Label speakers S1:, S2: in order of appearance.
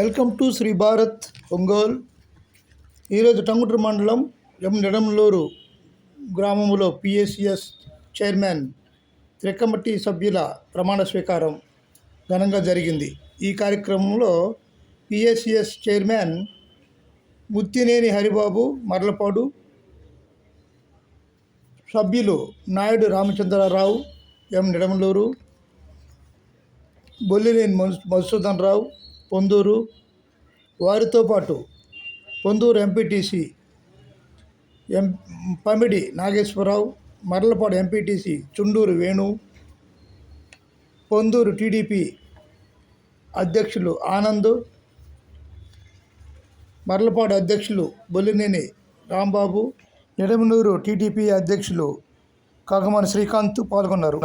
S1: Welcome to Shri Bharat Ongole. ఈరోజు టంగుటూరు మండలం ఎం నిడంలూరు గ్రామంలో పిఎస్సిఎస్ చైర్మన్ త్రికమటి సభ్యుల ప్రమాణ స్వీకారం ఘనంగా జరిగింది. ఈ కార్యక్రమంలో పిఎస్సిఎస్ చైర్మన్ ముత్తినేని హరిబాబు మర్లపాడు సభ్యులు నాయుడు రామచంద్రరావు ఎం నిడమలూరు బొల్లినేని మధుసూదన్ రావు పొందూరు. వారితో పాటు Ponduru MPTC M Pamidi Nageswararao Marlapadu MPTC Chunduru Venu Ponduru TDP అధ్యక్షులు ఆనంద్ మర్లపాడు అధ్యక్షులు బొల్లినేని రాంబాబు నిడమనూరు టీడీపీ అధ్యక్షులు కాకమాని శ్రీకాంత్ పాల్గొన్నారు.